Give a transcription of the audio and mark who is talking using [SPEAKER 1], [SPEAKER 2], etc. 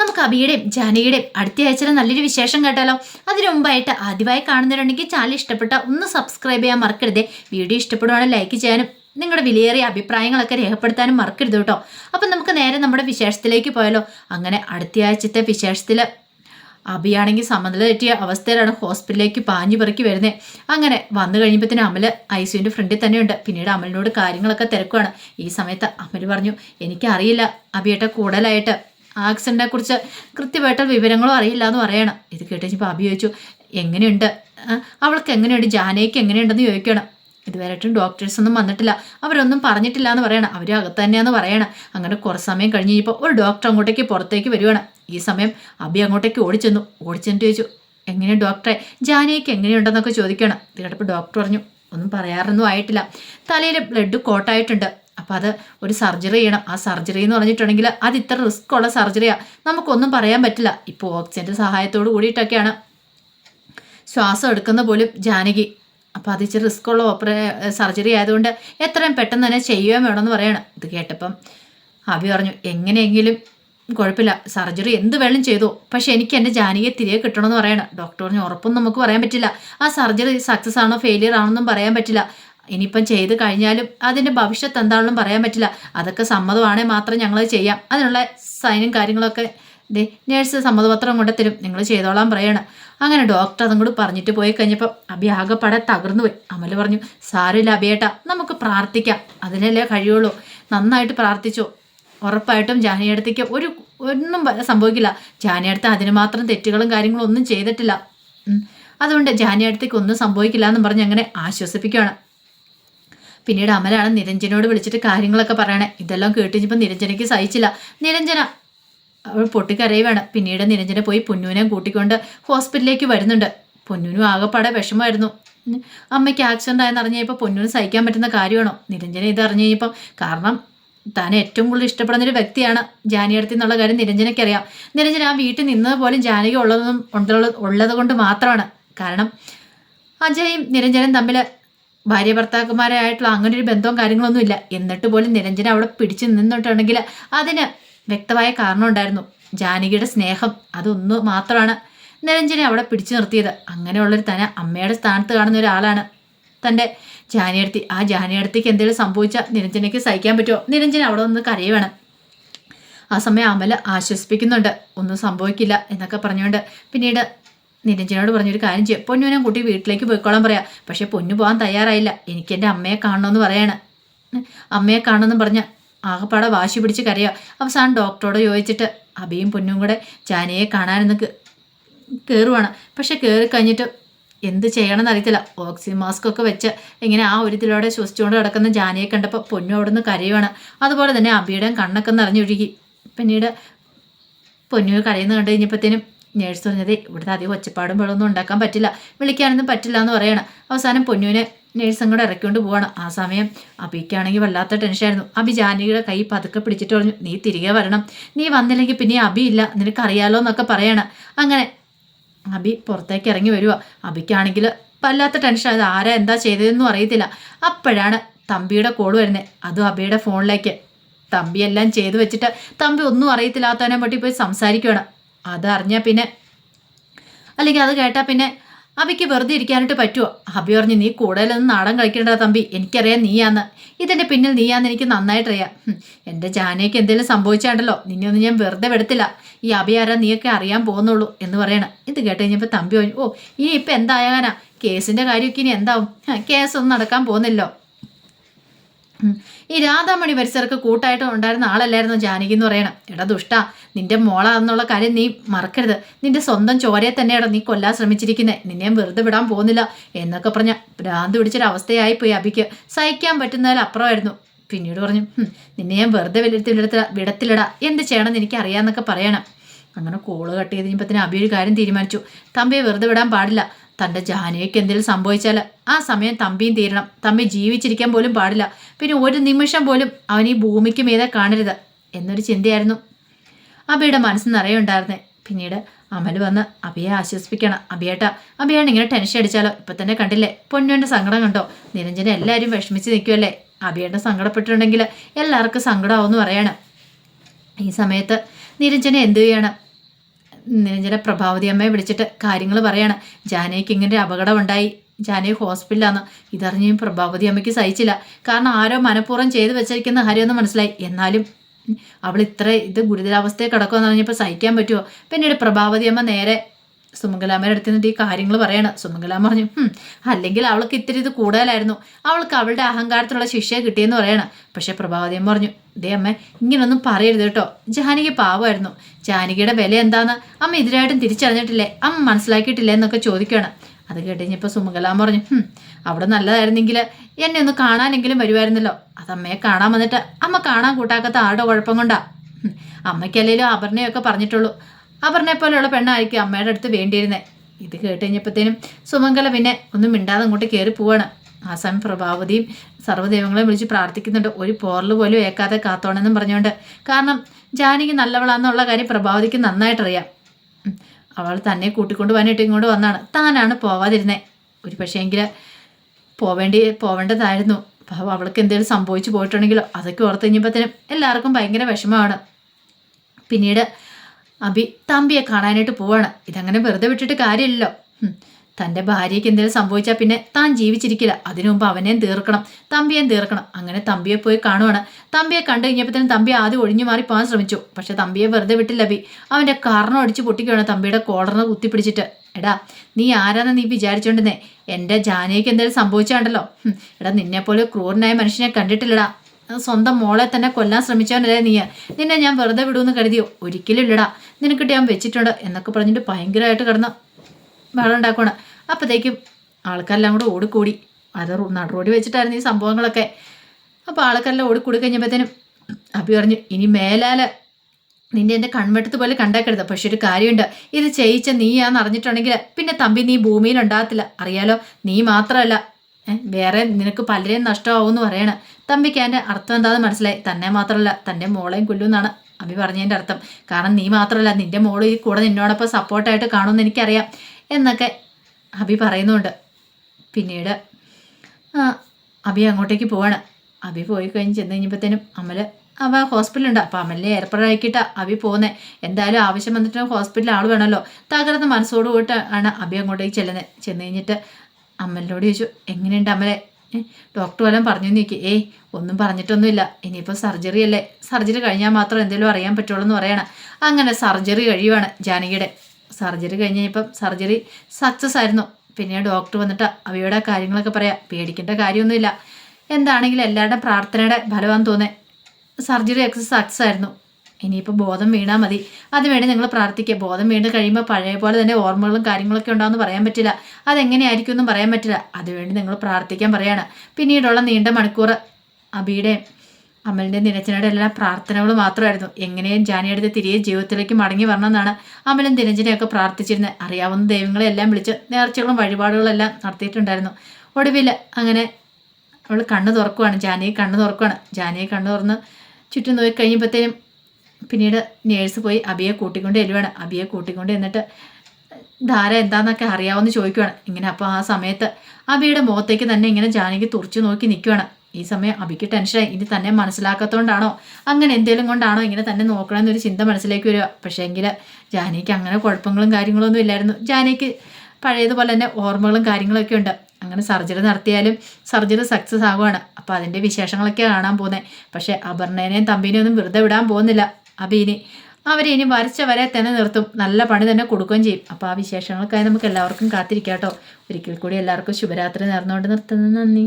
[SPEAKER 1] നമുക്ക് അബിയുടെയും ജാനകിയുടെയും അടുത്ത ആഴ്ചയിലെ നല്ലൊരു വിശേഷം കേട്ടാലോ? അതിനു മുമ്പായിട്ട് ആദ്യമായി കാണുന്നവരുണ്ടെങ്കിൽ ചാനൽ ഇഷ്ടപ്പെട്ട ഒന്ന് സബ്സ്ക്രൈബ് ചെയ്യാൻ മറക്കരുതേ. വീഡിയോ ഇഷ്ടപ്പെടുവാണെങ്കിൽ ലൈക്ക് ചെയ്യാനും നിങ്ങളുടെ വിലയേറിയ അഭിപ്രായങ്ങളൊക്കെ രേഖപ്പെടുത്താനും മറക്കരുത് കേട്ടോ. അപ്പം നമുക്ക് നേരെ നമ്മുടെ വിശേഷത്തിലേക്ക് പോയാലോ? അങ്ങനെ അടുത്ത ആഴ്ചത്തെ വിശേഷത്തിൽ അബിയാണെങ്കിൽ സമനില തെറ്റിയ അവസ്ഥയിലാണ് ഹോസ്പിറ്റലിലേക്ക് പാഞ്ഞു പെറുക്കി വരുന്നത് അങ്ങനെ വന്നു കഴിയുമ്പോഴത്തേനും അമൽ ഐ സിയുന്റെ ഫ്രണ്ടിൽ തന്നെയുണ്ട്. പിന്നീട് അമലിനോട് കാര്യങ്ങളൊക്കെ തിരക്കുവാണ്. ഈ സമയത്ത് അമൽ പറഞ്ഞു എനിക്കറിയില്ല അബിയേട്ട കൂടുതലായിട്ട് ആക്സിഡന്റിനെ കുറിച്ച് കൃത്യമായിട്ട് വിവരങ്ങളും അറിയില്ല എന്ന് പറയണം. ഇത് കേട്ട് കഴിഞ്ഞപ്പോൾ അഭി ചോദിച്ചു എങ്ങനെയുണ്ട്? അവൾക്ക് എങ്ങനെയുണ്ട്? ജാനയ്ക്ക് എങ്ങനെയുണ്ടെന്ന് ചോദിക്കണം. ഇതുവരെയായിട്ടും ഡോക്ടേഴ്സ് ഒന്നും വന്നിട്ടില്ല. അവരൊന്നും പറഞ്ഞിട്ടില്ല എന്ന് പറയണം. അവർ അകത്ത് തന്നെയാന്ന് പറയണം. അങ്ങനെ കുറച്ച് സമയം കഴിഞ്ഞ് കഴിഞ്ഞപ്പോൾ ഒരു ഡോക്ടർ അങ്ങോട്ടേക്ക് പുറത്തേക്ക് വരുവാണ്. ഈ സമയം അബി അങ്ങോട്ടേക്ക് ഓടിച്ചെന്നു. ഓടിച്ചെന്നിട്ട് ചോദിച്ചു എങ്ങനെയാണ് ഡോക്ടറെ ജാനയ്ക്ക് എങ്ങനെയുണ്ടെന്നൊക്കെ ചോദിക്കണം. ഇത് കേട്ടപ്പോൾ ഡോക്ടർ പറഞ്ഞു ഒന്നും പറയാറൊന്നും ആയിട്ടില്ല. തലയിൽ ബ്ലഡ് കോട്ടായിട്ടുണ്ട് അപ്പം അത് ഒരു സർജറി ചെയ്യണം. ആ സർജറി എന്ന് പറഞ്ഞിട്ടുണ്ടെങ്കിൽ അത് ഇത്ര റിസ്ക് ഉള്ള സർജറിയാണ് നമുക്കൊന്നും പറയാൻ പറ്റില്ല. ഇപ്പോൾ ഓക്സിജന്റെ സഹായത്തോട് കൂടിയിട്ടൊക്കെയാണ് ശ്വാസം എടുക്കുന്ന പോലും ജാനകി. അപ്പോൾ അത് ഇച്ചിരി റിസ്ക് ഉള്ള ഓപ്പറേ സർജറി ആയതുകൊണ്ട് എത്രയും പെട്ടെന്ന് തന്നെ ചെയ്യുകയും വേണമെന്ന് പറയണം. ഇത് കേട്ടപ്പം അഭി പറഞ്ഞു എങ്ങനെയെങ്കിലും കുഴപ്പമില്ല. സർജറി എന്ത് വേണം ചെയ്തു. പക്ഷെ എനിക്ക് എന്റെ ജാനകിയെ തിരികെ കിട്ടണമെന്ന് പറയണം. ഡോക്ടർ പറഞ്ഞു ഉറപ്പൊന്നും നമുക്ക് പറയാൻ പറ്റില്ല. ആ സർജറി സക്സസ് ആണോ ഫെയിലിയർ ആണെന്നും പറയാൻ പറ്റില്ല. ഇനിയിപ്പം ചെയ്ത് കഴിഞ്ഞാലും അതിന്റെ ഭവിഷ്യത്ത് എന്താണെന്നും പറയാൻ പറ്റില്ല. അതൊക്കെ സമ്മതമാണെങ്കിൽ മാത്രം ഞങ്ങൾ ചെയ്യാം. അതിനുള്ള സൈനും കാര്യങ്ങളൊക്കെ ദേ നേഴ്സ് സമ്മതപത്രം കൊണ്ട് തരും. നിങ്ങൾ ചെയ്തോളാൻ പറയണം. അങ്ങനെ ഡോക്ടർ അതും കൂടി പറഞ്ഞിട്ട് പോയി കഴിഞ്ഞപ്പോൾ അബി ആകെപ്പാടെ തകർന്നു പോയി. അമൽ പറഞ്ഞു സാരമില്ല അബിയേട്ടാ നമുക്ക് പ്രാർത്ഥിക്കാം. അതിനല്ലേ കഴിയുള്ളൂ. നന്നായിട്ട് പ്രാർത്ഥിച്ചു. ഉറപ്പായിട്ടും ജാനിയടുത്തേക്ക് ഒരു ഒന്നും സംഭവിക്കില്ല. ജാനിയടുത്ത് അതിന് മാത്രം തെറ്റുകളും കാര്യങ്ങളും ഒന്നും ചെയ്തിട്ടില്ല. അതുകൊണ്ട് ജാനിയടുത്തേക്ക് ഒന്നും സംഭവിക്കില്ല എന്നും പറഞ്ഞ് അങ്ങനെ ആശ്വസിപ്പിക്കുകയാണ്. പിന്നീട് അമലാണ് നിരഞ്ജനോട് വിളിച്ചിട്ട് കാര്യങ്ങളൊക്കെ പറയണേ. ഇതെല്ലാം കേട്ടിഞ്ഞപ്പോൾ നിരഞ്ജനയ്ക്ക് സഹിച്ചില്ല. നിരഞ്ജന അവൾ പൊട്ടിക്കരയുവാണ്. പിന്നീട് നിരഞ്ജന പോയി പൊന്നൂനെ കൂട്ടിക്കൊണ്ട് ഹോസ്പിറ്റലിലേക്ക് വരുന്നുണ്ട്. പൊന്നൂനും ആകെപ്പാടെ വിഷമമായിരുന്നു. അമ്മയ്ക്ക് ആക്സിഡന്റ് ആയെന്ന് അറിഞ്ഞപ്പോൾ പൊന്നൂന് സഹിക്കാൻ പറ്റുന്ന കാര്യമാണോ? നിരഞ്ജന ഇത് അറിഞ്ഞു കഴിഞ്ഞപ്പം കാരണം താൻ ഏറ്റവും കൂടുതൽ ഇഷ്ടപ്പെടുന്ന ഒരു വ്യക്തിയാണ് ജാനിയടുത്ത് എന്നുള്ള കാര്യം നിരഞ്ജനയ്ക്കറിയാം. നിരഞ്ജന ആ വീട്ടിൽ നിന്നത് പോലും ജാനകി ഉള്ളത് ഉള്ളത് കൊണ്ട് മാത്രമാണ്. കാരണം അജയും നിരഞ്ജനും തമ്മിൽ ഭാര്യ ഭർത്താക്കന്മാരായിട്ടുള്ള അങ്ങനെ ഒരു ബന്ധവും കാര്യങ്ങളൊന്നും ഇല്ല. എന്നിട്ട് പോലും നിരഞ്ജന അവിടെ പിടിച്ചു നിന്നിട്ടുണ്ടെങ്കിൽ അതിന് വ്യക്തമായ കാരണം ഉണ്ടായിരുന്നു. ജാനകിയുടെ സ്നേഹം അതൊന്നു മാത്രമാണ് നിരഞ്ജനെ അവിടെ പിടിച്ചു നിർത്തിയത്. അങ്ങനെയുള്ളൊരു തന അമ്മയുടെ സ്ഥാനത്ത് കാണുന്ന ഒരാളാണ് തന്റെ ജാനിയടുത്തി. ആ ജാനിയടുത്തേക്ക് എന്തെങ്കിലും സംഭവിച്ചാൽ നിരഞ്ജനയ്ക്ക് സഹിക്കാൻ പറ്റുമോ? നിരഞ്ജന അവിടെ ഒന്ന് കരയുവാണ്. ആ സമയം അമല ആശ്വസിപ്പിക്കുന്നുണ്ട്. ഒന്നും സംഭവിക്കില്ല എന്നൊക്കെ പറഞ്ഞുകൊണ്ട് പിന്നീട് നിരഞ്ജനോട് പറഞ്ഞൊരു കാര്യം ചെയ്യാം. പൊന്നു ഞാൻ കുട്ടി വീട്ടിലേക്ക് പോയിക്കോളാൻ പറയാം. പക്ഷെ പൊന്നു പോകാൻ തയ്യാറായില്ല. എനിക്ക് എന്റെ അമ്മയെ കാണണമെന്ന് പറയാണ്. അമ്മയെ കാണണമെന്ന് പറഞ്ഞ ആകപ്പാടെ വാശി പിടിച്ച് കരയുക അവസാനം ഡോക്ടറോട് ചോദിച്ചിട്ട് അബിയും പൊന്നും കൂടെ ജാനയെ കാണാനെന്ന് കയറുവാണ് പക്ഷെ കയറി കഴിഞ്ഞിട്ട് എന്ത് ചെയ്യണമെന്ന് അറിയത്തില്ല. ഓക്സിജൻ മാസ്ക് ഒക്കെ വെച്ച് ഇങ്ങനെ ആ ഒരു ഇതിലൂടെ ശ്വസിച്ചുകൊണ്ട് കിടക്കുന്ന ജാനയെ കണ്ടപ്പോൾ പൊന്നു അവിടെ നിന്ന് കരയുവാണ്. അതുപോലെ തന്നെ അബിയുടെയും കണ്ണൊക്കെ നിറഞ്ഞൊഴുകി. പിന്നീട് പൊന്നു കരയുന്ന കണ്ടു കഴിഞ്ഞപ്പോഴത്തേനും നേഴ്സ് പറഞ്ഞത് ഇവിടുത്തെ അധികം ഒച്ചപ്പാടും വെള്ളമൊന്നും ഉണ്ടാക്കാൻ പറ്റില്ല. വിളിക്കാനൊന്നും പറ്റില്ല എന്ന് പറയണം. അവസാനം പൊന്നുവിനെ നേഴ്സ് അങ്ങോട്ട് ഇറക്കിക്കൊണ്ട് പോവാണ്. ആ സമയം അബിക്കാണെങ്കിൽ വല്ലാത്ത ടെൻഷനായിരുന്നു അബി ജാനകിയുടെ കൈ പതുക്കെ പിടിച്ചിട്ട് പറഞ്ഞു നീ തിരികെ വരണം. നീ വന്നില്ലെങ്കിൽ പിന്നെ അബി ഇല്ല. നിനക്കറിയാലോ എന്നൊക്കെ പറയണം. അങ്ങനെ അബി പുറത്തേക്ക് ഇറങ്ങി വരിക അബിക്കാണെങ്കിൽ വല്ലാത്ത ടെൻഷൻ അത് ആരാ? എന്താ ചെയ്തതെന്നും അറിയത്തില്ല. അപ്പോഴാണ് തമ്പിയുടെ കോൾ വരുന്നത് അതും അബിയുടെ ഫോണിലേക്ക് തമ്പിയെല്ലാം ചെയ്തു വെച്ചിട്ട് തമ്പി ഒന്നും അറിയത്തില്ലാത്തവനെ പറ്റി പോയി സംസാരിക്കുകയാണ് അതറിഞ്ഞാൽ പിന്നെ. അല്ലെങ്കിൽ അത് കേട്ടാൽ പിന്നെ അബിക്ക് വെറുതെ ഇരിക്കാനായിട്ട് പറ്റുമോ അബി പറഞ്ഞു നീ കൂടുതലൊന്നും നാടൻ കളിക്കേണ്ട തമ്പി. എനിക്കറിയാം നീയാന്ന്. ഇതിന്റെ പിന്നിൽ നീയാന്ന് എനിക്ക് നന്നായിട്ടറിയാം. എന്റെ ജാനയ്ക്ക് എന്തെങ്കിലും സംഭവിച്ചാണ്ടല്ലോ. നിന്നെയൊന്നും ഞാൻ വെറുതെ വിടത്തില്ല. ഈ അബി ആരാ നീയൊക്കെ അറിയാൻ പോകുന്നുള്ളൂ എന്ന് പറയണം. ഇത് കേട്ട് കഴിഞ്ഞപ്പോൾ തമ്പി പറഞ്ഞു ഓ ഇനി ഇപ്പം എന്തായാനാ? കേസിന്റെ കാര്യമൊക്കെ ഇനി എന്താവും? കേസൊന്നും നടക്കാൻ പോകുന്നില്ലോ. ഈ രാധാമണി പരിസരക്ക് കൂട്ടായിട്ട് ഉണ്ടായിരുന്ന ആളല്ലായിരുന്നു ജാനകി എന്ന് പറയണം. എടാ ദുഷ്ട നിന്റെ മോളാന്നുള്ള കാര്യം നീ മറക്കരുത്. നിന്റെ സ്വന്തം ചോരയെ തന്നെയാണ് നീ കൊല്ലാൻ ശ്രമിച്ചിരിക്കുന്നത് നിന്നെ വെറുതെ വിടാൻ പോകുന്നില്ല എന്നൊക്കെ പറഞ്ഞ ഭ്രാന്ത് പിടിച്ചൊരവസ്ഥയായി പോയി അഭിക്ക് സഹിക്കാൻ പറ്റുന്നതിൽ അപ്പുറമായിരുന്നു. പിന്നീട് പറഞ്ഞു നിന്നെ ഞാൻ വെറുതെ വിലത്തിലെടുത്ത വിടത്തിലിടാ എന്ത് ചെയ്യണമെന്ന് എനിക്ക് അറിയാമെന്നൊക്കെ പറയണം. അങ്ങനെ കോൾ കട്ട് ചെയ്ത് കഴിഞ്ഞപ്പോൾ അഭി ഒരു കാര്യം തീരുമാനിച്ചു. തമ്പിയെ വെറുതെ വിടാൻ പാടില്ല. തന്റെ ജാനകിക്ക് എന്തെങ്കിലും സംഭവിച്ചാൽ ആ സമയം തമ്പിയും തീരണം. തമ്പി ജീവിച്ചിരിക്കാൻ പോലും പാടില്ല. പിന്നെ ഒരു നിമിഷം പോലും അവൻ ഈ ഭൂമിക്ക് മീതെ കാണരുത് എന്നൊരു ചിന്തയായിരുന്നു. അബിയുടെ മനസ്സ് നിറയുണ്ടായിരുന്നേ പിന്നീട് അമൽ വന്ന് അബിയെ ആശ്വസിപ്പിക്കണം. അബിയേട്ടാ അബിയാണ് ഇങ്ങനെ ടെൻഷൻ അടിച്ചാലോ? ഇപ്പം തന്നെ കണ്ടില്ലേ? പൊന്നുവിന്റെ സങ്കടം കണ്ടോ? നിരഞ്ജന എല്ലാവരും വിഷമിച്ച് നിൽക്കുമല്ലേ അബിയേട്ട സങ്കടപ്പെട്ടിട്ടുണ്ടെങ്കിൽ എല്ലാവർക്കും സങ്കടമാവെന്ന് പറയണം. ഈ സമയത്ത് നിരഞ്ജന എന്തു ചെയ്യണം? നിരഞ്ജന പ്രഭാവതി അമ്മയെ വിളിച്ചിട്ട് കാര്യങ്ങൾ പറയാണ്. ജാനയ്ക്ക് ഇങ്ങനെ ഒരു അപകടം ഉണ്ടായി ജാനകി ഹോസ്പിറ്റലാണ് ഇതറിഞ്ഞും പ്രഭാവതി അമ്മയ്ക്ക് സഹിച്ചില്ല. കാരണം ആരോ മനഃപൂർവം ചെയ്തു വെച്ചിരിക്കുന്ന കാര്യമൊന്നും മനസ്സിലായി. എന്നാലും അവൾ ഇത്ര ഇത് ഗുരുതരാവസ്ഥയിൽ കിടക്കുമെന്ന് പറഞ്ഞപ്പോൾ സഹിക്കാൻ പറ്റുമോ പിന്നീട് പ്രഭാവതി അമ്മ നേരെ സുമംഗലാമ്മയുടെ അടുത്ത് നിന്നിട്ട് ഈ കാര്യങ്ങൾ പറയണം. സുമംഗലാമ്മ പറഞ്ഞു "ഹും, അല്ലെങ്കിൽ അവൾക്ക് ഇത്തിരി ഇത് കൂടുതലായിരുന്നു. അവൾക്ക് അവളുടെ അഹങ്കാരത്തിലുള്ള ശിക്ഷ കിട്ടിയെന്ന് പറയണം. പക്ഷെ പ്രഭാവതി അമ്മ പറഞ്ഞു ദേ അമ്മ ഇങ്ങനൊന്നും പറയരുത് കേട്ടോ. ജാനകി പാവമായിരുന്നു. ജാനകിയുടെ വില എന്താന്ന് അമ്മ ഇതിനായിട്ടും തിരിച്ചറിഞ്ഞിട്ടില്ലേ? അമ്മ മനസ്സിലാക്കിയിട്ടില്ലേ എന്നൊക്കെ ചോദിക്കണം അത് കേട്ടുകഴിഞ്ഞപ്പോൾ സുമംഗലാമ്മ പറഞ്ഞു "ഹും, അവിടെ നല്ലതായിരുന്നെങ്കിൽ എന്നെ ഒന്ന് കാണാനെങ്കിലും വരുമായിരുന്നല്ലോ. അത് അമ്മയെ കാണാൻ വന്നിട്ട് അമ്മ കാണാൻ കൂട്ടാക്കാത്ത ആരുടെ കുഴപ്പം കൊണ്ടാ? അമ്മയ്ക്കല്ലേലും അപർണയൊക്കെ പറഞ്ഞിട്ടുള്ളൂ. അപർണയെ പോലെയുള്ള പെണ്ണായിരിക്കും അമ്മയുടെ അടുത്ത് വേണ്ടിയിരുന്നത് ഇത് കേട്ട് കഴിഞ്ഞപ്പോഴത്തേനും സുമംഗല പിന്നെ ഒന്നും മിണ്ടാതെ അങ്ങോട്ട് കയറി പോവാണ്. ആ സമയം പ്രഭാവതിയും സർവദൈവങ്ങളെ വിളിച്ച് പ്രാർത്ഥിക്കുന്നുണ്ട്. ഒരു പോറൽ പോലും ഏക്കാതെ കാത്തോണെന്നും പറഞ്ഞുകൊണ്ട്. കാരണം ജാനകി നല്ലവളാന്നുള്ള കാര്യം പ്രഭാവതിക്ക് നന്നായിട്ടറിയാം. അവൾ തന്നെ കൂട്ടിക്കൊണ്ട് പോകാനായിട്ട് ഇങ്ങോട്ട് വന്നാണ്. താനാണ് പോവാതിരുന്നേ. ഒരു പക്ഷേ എങ്കിൽ പോവേണ്ടി പോവേണ്ടതായിരുന്നു. അപ്പോൾ അവൾക്ക് എന്തെങ്കിലും സംഭവിച്ചു പോയിട്ടുണ്ടെങ്കിലോ? അതൊക്കെ ഓർത്ത് കഴിഞ്ഞപ്പോഴത്തേനും എല്ലാവർക്കും ഭയങ്കര വിഷമമാണ്. പിന്നീട് അബി തമ്പിയെ കാണാനായിട്ട് പോവാണ്. ഇതങ്ങനെ വെറുതെ വിട്ടിട്ട് കാര്യമില്ലല്ലോ. തന്റെ ഭാര്യയ്ക്ക് എന്തെങ്കിലും സംഭവിച്ചാൽ പിന്നെ താൻ ജീവിച്ചിരിക്കില്ല. അതിനു മുമ്പ് അവനെയും തീർക്കണം തമ്പിയെയും തീർക്കണം. അങ്ങനെ തമ്പിയെ പോയി കാണുവാണ്. തമ്പിയെ കണ്ടു കഴിഞ്ഞപ്പോഴത്തേനും തമ്പി ആദ്യം ഒഴിഞ്ഞു മാറി പോകാൻ ശ്രമിച്ചു. പക്ഷെ തമ്പിയെ വെറുതെ വിട്ടില്ല അബി അവന്റെ കാരണം അടിച്ച് പൊട്ടിക്കുകയാണ് തമ്പിയുടെ കോളറിന് കുത്തിപ്പിടിച്ചിട്ട്. എടാ നീ ആരാന്ന് നീ വിചാരിച്ചോണ്ടെന്നേ എന്റെ ജാനയ്ക്ക് എന്തെങ്കിലും സംഭവിച്ചാണ്ടല്ലോ. എടാ നിന്നെപ്പോലെ ക്രൂരനായ മനുഷ്യനെ കണ്ടിട്ടില്ലടാ. സ്വന്തം മോളെ തന്നെ കൊല്ലാൻ ശ്രമിച്ചവനല്ലേ നീ നിന്നെ ഞാൻ വെറുതെ വിടുമെന്ന് കരുതിയോ? ഒരിക്കലും ഇല്ലടാ. നിനക്കിട്ട് ഞാൻ വെച്ചിട്ടുണ്ട് എന്നൊക്കെ പറഞ്ഞിട്ട് ഭയങ്കരമായിട്ട് കിടന്ന് വെള്ളം ഉണ്ടാക്കുകയാണ് അപ്പോഴത്തേക്കും ആൾക്കാരെല്ലാം കൂടെ ഓടിക്കൂടി. അത് നട നടുറോടി വെച്ചിട്ടായിരുന്നു ഈ സംഭവങ്ങളൊക്കെ. അപ്പോൾ ആൾക്കാരെല്ലാം ഓടിക്കൂടി കഴിഞ്ഞപ്പോഴത്തേനും അഭി പറഞ്ഞു ഇനി മേലാൽ നിന്റെ എന്റെ കൺവെട്ടത്ത് പോലെ കണ്ടേക്കരുത്. പക്ഷെ ഒരു കാര്യമുണ്ട്. ഇത് ചെയ്യിച്ച നീയാന്ന് അറിഞ്ഞിട്ടുണ്ടെങ്കിൽ പിന്നെ തമ്പി നീ ഭൂമിയിൽ ഉണ്ടാകത്തില്ല. അറിയാലോ നീ മാത്രമല്ല. വേറെ നിനക്ക് പലരെയും നഷ്ടമാവുമെന്ന് പറയണ. തമ്പിക്ക് അതിന്റെ അർത്ഥം എന്താണെന്ന് മനസ്സിലായി. തന്നെ മാത്രമല്ല തന്റെ മോളെയും കൊല്ലുമെന്നാണ് അഭി പറഞ്ഞതിന്റെ അർത്ഥം. കാരണം നീ മാത്രമല്ല നിന്റെ മോൾ ഈ കൂടെ നിന്നോടൊപ്പം സപ്പോർട്ടായിട്ട് കാണുമെന്ന് എനിക്കറിയാം എന്നൊക്കെ അഭി പറയുന്നുണ്ട്. പിന്നീട് അഭി അങ്ങോട്ടേക്ക് പോവാണ്. അഭി പോയി കഴിഞ്ഞ് ചെന്ന് കഴിഞ്ഞപ്പോഴത്തേനും അമൽ അവ ഹോസ്പിറ്റലുണ്ട്. അപ്പോൾ അമലിനെ ഏർപ്പെടാക്കിയിട്ടാ അഭി പോകുന്നത് എന്തായാലും ആവശ്യം വന്നിട്ട് ഹോസ്പിറ്റലിൽ ആൾ വേണമല്ലോ. തകർന്ന മനസ്സോട് ആണ് അഭി അങ്ങോട്ടേക്ക് ചെല്ലുന്നത് ചെന്ന് കഴിഞ്ഞിട്ട് അമ്മലിനോട് ചോദിച്ചു എങ്ങനെയുണ്ട് അമ്മലെ ഏ, ഡോക്ടർ വല്ലതും പറഞ്ഞു നോക്കി ഏയ് ഒന്നും പറഞ്ഞിട്ടൊന്നുമില്ല. ഇനിയിപ്പോൾ സർജറി അല്ലേ? സർജറി കഴിഞ്ഞാൽ മാത്രം എന്തെങ്കിലും അറിയാൻ പറ്റുള്ളൂ എന്ന് പറയണം. അങ്ങനെ സർജറി കഴിയുവാണ് ജാനകിയുടെ. സർജറി കഴിഞ്ഞ് കഴിഞ്ഞപ്പം സർജറി സക്സസ് ആയിരുന്നു. പിന്നെ ഡോക്ടർ വന്നിട്ട് അവയുടെ കാര്യങ്ങളൊക്കെ പറയാം. പേടിക്കേണ്ട കാര്യമൊന്നുമില്ല. എന്താണെങ്കിലും എല്ലാവരുടെയും പ്രാർത്ഥനയുടെ ഫലമാണെന്ന് തോന്നേ. സർജറി സക്സസ് ആയിരുന്നു. ഇനിയിപ്പോൾ ബോധം വീണാൽ മതി. അതിനുവേണ്ടി നിങ്ങൾ പ്രാർത്ഥിക്കുക ബോധം വീണ് കഴിയുമ്പോൾ പഴയ പോലെ തന്നെ ഓർമ്മകളും കാര്യങ്ങളൊക്കെ ഉണ്ടാവുമെന്ന് പറയാൻ പറ്റില്ല. അതെങ്ങനെയായിരിക്കും എന്നും പറയാൻ പറ്റില്ല. അതിനുവേണ്ടി നിങ്ങൾ പ്രാർത്ഥിക്കാൻ പറയാണ്. പിന്നീടുള്ള നീണ്ട മണിക്കൂർ അബിയുടെ അമലിന്റെ നിരഞ്ജനയുടെ എല്ലാ പ്രാർത്ഥനകൾ മാത്രമായിരുന്നു. എങ്ങനെയും ജാനിയെടുത്ത് തിരികെ ജീവിതത്തിലേക്ക് മടങ്ങി വരണമെന്നാണ് അമലും ദിനഞ്ജനെയൊക്കെ പ്രാർത്ഥിച്ചിരുന്നത്. അറിയാവുന്ന ദൈവങ്ങളെല്ലാം വിളിച്ച് നേർച്ചകളും വഴിപാടുകളെല്ലാം നടത്തിയിട്ടുണ്ടായിരുന്നു. ഒടുവിൽ അങ്ങനെ അവൾ കണ്ണ് തുറക്കുവാണ്. ജാനിയെ കണ്ണ് തുറക്കുവാണ്. ജാനിയെ കണ്ണ് തുറന്ന് ചുറ്റും നോക്കി കഴിയുമ്പോഴത്തേനും പിന്നീട് നേഴ്സ് പോയി അബിയെ കൂട്ടിക്കൊണ്ട് ചെല്ലുവാണ് അബിയെ കൂട്ടിക്കൊണ്ട് എന്നിട്ട് ധാര എന്താന്നൊക്കെ അറിയാവുന്ന ചോദിക്കുവാണ്. ഇങ്ങനെ അപ്പോൾ ആ സമയത്ത് അബിയുടെ മുഖത്തേക്ക് തന്നെ ഇങ്ങനെ ജാനകി തുറച്ചു നോക്കി നിൽക്കുവാണ് ഈ സമയം അബിക്ക് ടെൻഷനായി ഇനി തന്നെ മനസ്സിലാക്കാത്തതുകൊണ്ടാണോ അങ്ങനെ എന്തേലും കൊണ്ടാണോ ഇങ്ങനെ തന്നെ നോക്കണമെന്നൊരു ചിന്ത മനസ്സിലേക്ക് വരിക. പക്ഷേ എങ്കിൽ ജാനകിക്ക് അങ്ങനെ കുഴപ്പങ്ങളും കാര്യങ്ങളൊന്നും ഇല്ലായിരുന്നു. ജാനകിക്ക് പഴയതുപോലെ തന്നെ ഓർമ്മകളും കാര്യങ്ങളൊക്കെ ഉണ്ട്. അങ്ങനെ സർജറി നടത്തിയാലും സർജറി സക്സസ് ആകുവാണ്. അപ്പോൾ അതിന്റെ വിശേഷങ്ങളൊക്കെ കാണാൻ പോകുന്നത് പക്ഷേ അപർണേനെയും തമ്പിനെയും ഒന്നും വെറുതെ വിടാൻ പോകുന്നില്ല. അബീനെ അവർ ഇനി വരച്ച വരെ തന്നെ നിർത്തും. നല്ല പണി തന്നെ കൊടുക്കുകയും ചെയ്യും. അപ്പോൾ ആ വിശേഷങ്ങൾക്കായി നമുക്ക് എല്ലാവർക്കും കാത്തിരിക്കാം കേട്ടോ. ഒരിക്കൽ കൂടി എല്ലാവർക്കും ശുഭരാത്രി നേർന്നുകൊണ്ട് നിർത്തുന്നു. നന്ദി.